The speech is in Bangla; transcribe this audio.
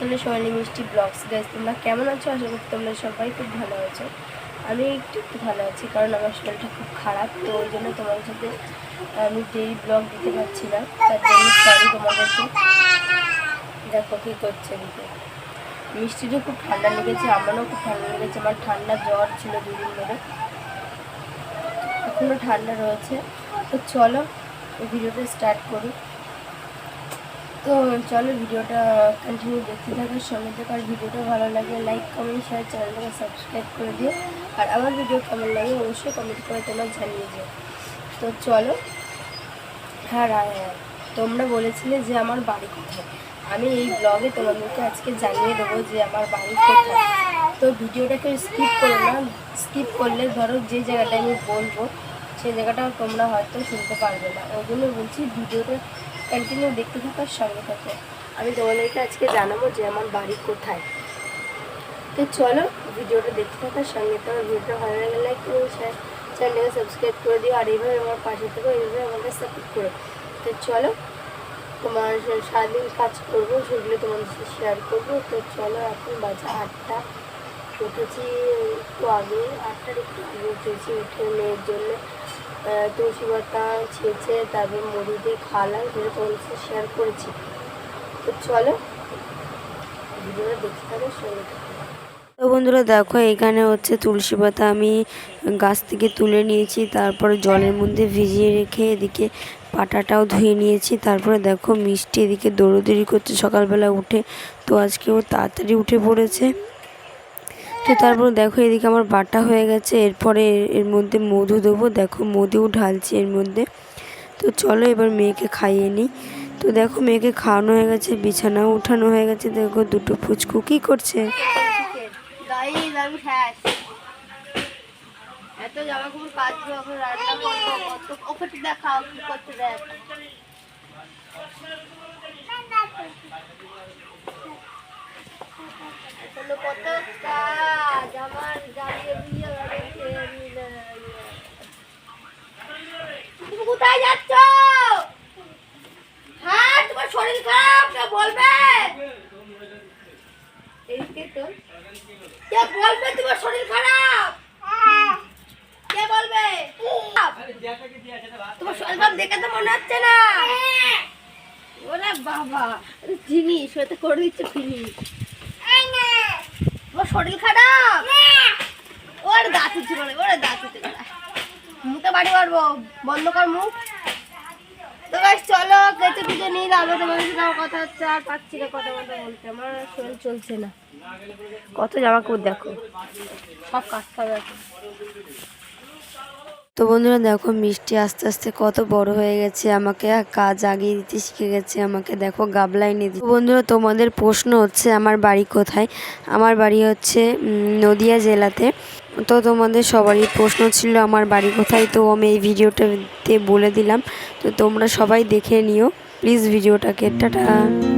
চ্যানেলে সোনালি মিষ্টি ব্লগস গাইজ তোমরা কেমন আছো? আশা করি তোমরা সবাই খুব ভালো আছো। আমি একটু একটু ভালো আছি, কারণ আমার শরীরটা খুব খারাপ, তো ওই জন্য তোমাদের সাথে আমি ডেইলি ব্লগ দিতে পারছি না। তার জন্য সরি তোমাদেরকে। দেখো কী করছে দিকে মিষ্টিরও খুব ঠান্ডা লেগেছে, আমারও খুব ঠান্ডা লেগেছে। আমার ঠান্ডা জ্বর ছিল দুদিন ধরে। এখনও ঠান্ডা রয়েছে। তো চলো ভিডিওটা স্টার্ট করি। তো চলো ভিডিওটা কন্টিনিউ দেখতে থাকার সঙ্গে থাকো। আর ভিডিওটা ভালো লাগে লাইক কমেন্ট শেয়ার চ্যানেলটাকে সাবস্ক্রাইব করে দিও। আর আমার ভিডিও কেমন লাগে অবশ্যই কমেন্ট করে তোমরা জানিয়ে দিও। তো চলো হ্যাঁ হ্যাঁ। তোমরা বলেছিলে যে আমার বাড়ি কোথায়। আমি এই ব্লগে তোমাদেরকে আজকে জানিয়ে দেবো যে আমার বাড়ি কোথায়। তো ভিডিওটাকে স্কিপ করো না। স্কিপ করলে ধরো যে জায়গাটা আমি বলব সেই জায়গাটা তোমরা হয়তো শুনতে পারবে না। ওই জন্য বলছি ভিডিওটা কন্টিনিউ দেখতে থাকার সঙ্গে থাকো। আমি তোমাদেরকে আজকে জানাব যে আমার বাড়ি কোথায়। তো চলো ভিডিওটা দেখতে থাকার সঙ্গে তোমার ভিডিওটা ভালো লাগলে লাইক করো শেয়ার চ্যানেলটাকে সাবস্ক্রাইব করে দিও। আর এইভাবে আমার পাশে থেকো, এইভাবে আমাকে সাপোর্ট করো। তো চলো, তোমার সারাদিন কাজ করব, সেগুলো তোমাদের সাথে শেয়ার করব। তো চলো এখন বাজে আটটা। উঠেছি একটু আগে, আটটার একটু আগে উঠেছি, উঠে মেয়ের জন্য তুলসী পাতা ছেঁচে তারপর মুড়ি দিয়ে খাওয়ালাম সেটা তোমাদের সাথে শেয়ার করেছি। তো চলো, ভিডিওটা দেখতে থাকো, সঙ্গে তো বন্ধুরা, দেখো, এখানে হচ্ছে তুলসী পাতা আমি গাছ থেকে তুলে নিয়েছি, তারপরে জলের মধ্যে ভিজিয়ে রেখে এদিকে পাটাটাও ধুয়ে নিয়েছি, তারপরে দেখো মিষ্টি এদিকে দৌড়োদৌড়ি করছে সকালবেলা উঠে, তো আজকে ও তাড়াতাড়ি উঠে পড়েছে। তো তারপর দেখো এদিকে আমার বাটা হয়ে গেছে, এরপরে এর- মধ্যে মধু দেবো। দেখো মধুও ঢালছি এর মধ্যে। তো চলো এবার মেয়েকে খাইয়ে নিই। তো দেখো মেয়েকে খাওয়ানো হয়ে গেছে বিছানা উঠানো হয়ে গেছে। দেখো দুটো ফুচকু কী করছে? কত কত কাজ আমার জ্বালিয়ে দিয়ে গেছে মিলে। তুমি কোথায় যাচ্ছ? হ্যাঁ তোমার শরীর খারাপ কে বলবে? কে বলবে তোমার শরীর খারাপ? কে বলবে? তোমার শরীর খারাপ দেখে তো মনে হচ্ছে না। ওরে বাবা জিনিস ওতে করে দিচ্ছে ফিনিশ তোমার শরীর খারাপ ওর দাঁত উঠছে বলে ওরে দাঁত উঠছে বাড়ি মারবো বন্ধ কর মুখ। তো গাছ চলো কেটে পিটে নিয়ে যাব তোমাদের সাথে আমার কথা হচ্ছে, আর পাচ্ছি না কথা কথা বলতে। আমার শরীর চলছে না। কত জামা কাপড় দেখো। সব কাটতে হবে তো বন্ধুরা, দেখো, মিষ্টি আস্তে আস্তে কত বড় হয়ে গেছে। আমাকে কাজ আগিয়ে দিতে শিখে গেছে। আমাকে দেখো গাবলাই নিয়ে দিচ্ছে। বন্ধুরা, তোমাদের প্রশ্ন হচ্ছে, আমার বাড়ি কোথায়? আমার বাড়ি হচ্ছে নদিয়া জেলাতে। তো তোমাদের সবারই প্রশ্ন ছিল, আমার বাড়ি কোথায়? তো আমি এই ভিডিওটাতে বলে দিলাম। তো তোমরা সবাই দেখে নিও। প্লিজ ভিডিওটাকে, টাটা।